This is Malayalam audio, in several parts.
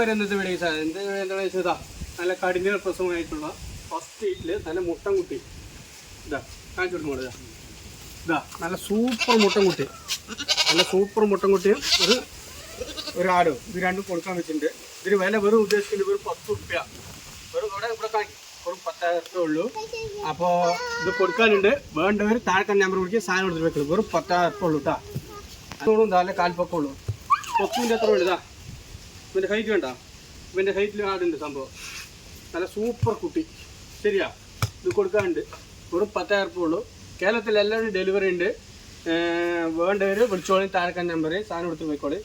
വരുന്നത് സാർ? എന്ത് എന്താ ഇതാ നല്ല കഠിന പ്രസവമായിട്ടുള്ള ഫസ്റ്റ് വീട്ടിൽ നല്ല മുട്ടൻകുട്ടി ഇതാ കാണിച്ചു കൊടുക്കും ഇതാ. നല്ല സൂപ്പർ മുട്ടൻകുട്ടി നല്ല സൂപ്പർ മുട്ടൻകുട്ടിയും ഒരു ഒരു ആടും. ഇത് രണ്ടും കൊടുക്കാൻ വെച്ചിട്ടുണ്ട്. ഇതിന് വില വെറും ഉദ്ദേശിക്കുന്നത് വെറും പത്ത് റുപ്യ വെറും ഇവിടെ ഇവിടെ കാണിക്കും. വെറും പത്തായിരം റുപ്യ ഉള്ളൂ. അപ്പോൾ ഇത് കൊടുക്കാനുണ്ട്. വേണ്ടവർ താഴെ നമ്പർ വിളിക്കുക സാധനം എടുത്തിട്ട് വെക്കുള്ളൂ വെറും പത്തായിരം റുപ്യ ഉള്ളൂ കേട്ടോ അതോടും നല്ല കാൽപ്പൊക്കമുള്ളൂ കൊക്കിന്റെ ഉള്ളൂ ഇതാ. ഇവന്റെ ഹൈറ്റ് വേണ്ട. ഇവന്റെ ഹൈറ്റിൽ ആടുണ്ട് സംഭവം. നല്ല സൂപ്പർ കുട്ടി. ശരിയാ? ഇത് കൊടുക്കാനുണ്ട്. വെറും പത്തായിരം റുപ്യ ഉള്ളൂ. കേരളത്തിൽ എല്ലാവരും ഡെലിവറി ഉണ്ട്. വേണ്ടവർ വിളിച്ചോളി താഴെക്കാൻ നമ്പർ സാധനം എടുത്ത് പോയിക്കോളി.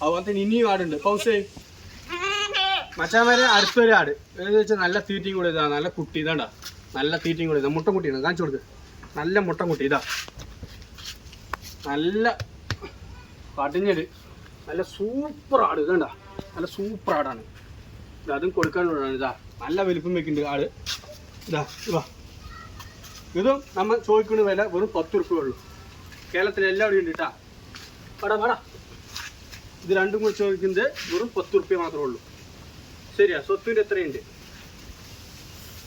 അതുപോലെ തന്നെ ഇനിയും ആടുണ്ട് പൗസേ മച്ചാമാരെ അടുത്തൊരു ആട്. എന്ന് വെച്ചാൽ നല്ല തീറ്റയും കൂടെ ഇതാ. നല്ല കുട്ടി ഇതാണ്ടാ നല്ല തീറ്റയും കൂടെ ഇതാ. മുട്ടൻ കുട്ടിയാണ്. കാണിച്ചു കൊടുക്ക്. നല്ല മുട്ടൻ കുട്ടി ഇതാ. നല്ല പടിഞ്ഞത് നല്ല സൂപ്പർ ആട് ഇതണ്ട നല്ല സൂപ്പർ ആടാണ്. ഇത് അതും കൊടുക്കാനുള്ളതാണ് ഇതാ നല്ല വലിപ്പം വെക്കുന്നുണ്ട് ആട് ഇതാ ഇതാ. ഇതും നമ്മൾ ചോദിക്കുന്ന വില വെറും പത്ത് റുപ്യ ഉള്ളൂ. കേരളത്തിൽ എല്ലാവരും ഉണ്ട് കേട്ടാ പടാ പടാ ഇത് രണ്ടും കൂടി ചോദിക്കുന്നത് വെറും പത്ത് റുപ്യ മാത്രമേ ഉള്ളൂ. ശരിയാ സ്വത്തിന്റെ എത്രയുണ്ട്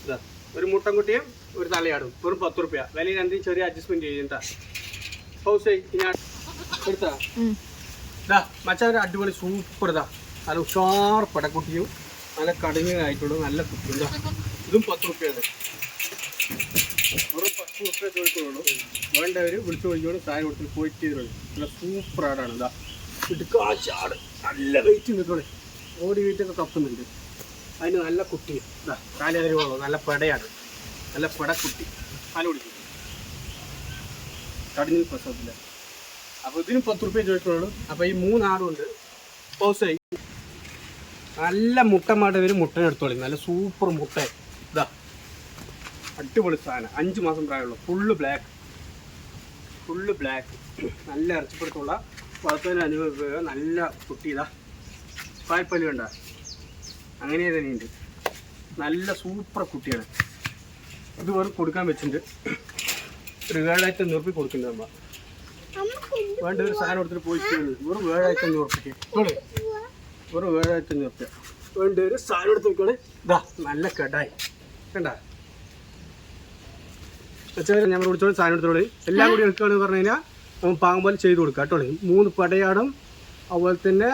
ഇതാ ഒരു മുട്ടൻകുട്ടിയും ഒരു തലയാടും. വെറും പത്ത് റുപ്യ വിലയിൽ എന്തെങ്കിലും ചെറിയ അഡ്ജസ്റ്റ്മെന്റ് ചെയ്യണ്ടാ ഹൗസ് എടുത്താ ഇതാ മച്ചാൻ അടിപൊളി സൂപ്പർ ഇതാ നല്ല ഉഷാർ പടക്കുട്ടിയും നല്ല കടുങ്ങായിട്ടുള്ള നല്ല കുട്ടി ഇതും. പത്ത് റുപ്യാണ് വെറും പത്ത് റുപ്യ ചോദിക്കുള്ളൂ. വേണ്ടവർ വിളിച്ചു ചോദിക്കോളും സാധനം കൊടുത്ത് പോയിട്ട് ചെയ്തോളൂ. നല്ല സൂപ്പർ ആടാണ് ഇതാ. ഇടുക്കാച്ചാട് നല്ല വെയിറ്റ് നിൽക്കണേ. ഓടി വീട്ടൊക്കെ കപ്പുന്നുണ്ട് അതിന് നല്ല കുട്ടി. ഇതാ കാലതിരി വെള്ളം നല്ല പടയാണ്. നല്ല പെടക്കുട്ടി. കാല കുടിക്കും കടിഞ്ഞ പ്രസവത്തില്ല അപ്പോൾ ഇതിന് പത്ത് റുപ്യ ചോദിക്കുള്ളൂ. അപ്പോൾ ഈ മൂന്നാടുണ്ട് പൗസായി നല്ല മുട്ടമായിട്ട് ഇവർ മുട്ടനെ എടുത്തോളി. നല്ല സൂപ്പർ മുട്ട. ഇതാ. അടിപൊളി സാധനം. അഞ്ച് മാസം പ്രായമുള്ളൂ. ഫുള്ള് ബ്ലാക്ക് ഫുള്ള് ബ്ലാക്ക് നല്ല ഇറച്ചിപ്പെടുത്തുള്ള വളർത്തുന്നതിന് അനുഭവിക്കുക നല്ല കുട്ടി. ഇതാ. പായ്പല്ലി വേണ്ട അങ്ങനെ തന്നെയുണ്ട് നല്ല സൂപ്പർ കുട്ടിയാണ്. ഇത് വെറും കൊടുക്കാൻ വെച്ചിട്ടുണ്ട്. ഒരു നിർപ്പി കൊടുക്കുന്നുണ്ട് നമ്മൾ വേണ്ട ഒരു സാധനം എടുത്തിട്ട് പോയി വെറും ഏഴായിരത്തി അഞ്ഞൂറ് ഇതോടെ വെറും ഏഴായിരത്തി അഞ്ഞൂറ് റുപ്യ വേണ്ട ഒരു സാധനം എടുത്ത് നോക്കുകയാണ് ഇതാ നല്ല കടായി. കണ്ട? വെച്ചാൽ ഞങ്ങൾ വിളിച്ചോളി സാധനം എടുത്തോളി. എല്ലാം കൂടി എടുക്കുകയാണെന്ന് പറഞ്ഞു കഴിഞ്ഞാൽ നമ്മൾ പോലെ ചെയ്ത് കൊടുക്കാം കേട്ടോ. മൂന്ന് പടയാടും അതുപോലെ തന്നെ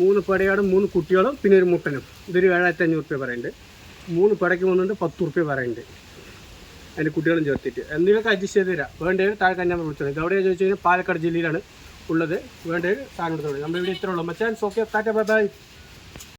മൂന്ന് പടയാടും മൂന്ന് കുട്ടികളും പിന്നെ ഒരു മുട്ടനും. ഇതൊരു ഏഴായിരത്തി അഞ്ഞൂറ് റുപ്യ പറയുന്നുണ്ട്. മൂന്ന് പടയ്ക്ക് വന്നിട്ട് പത്ത് റുപ്യ പറയുന്നുണ്ട്. അതിന്റെ കുട്ടികളും ചേർത്തിട്ട്. എന്തെങ്കിലുമൊക്കെ അഡ്ജസ്റ്റ് ചെയ്ത് തരാം. വേണ്ടവർ താഴെ കന്യാമ വിളിച്ചോളൂ. ഇത് ചോദിച്ചു കഴിഞ്ഞാൽ പാലക്കാട് ജില്ലയിലാണ് ഉള്ളത്. വേണ്ടവർ സാധനം എടുത്തോളൂ നമ്മുടെ ഇവിടെ ഇത്രയുള്ളൂ മച്ചാൻ ടാറ്റ ബൈ ബൈ.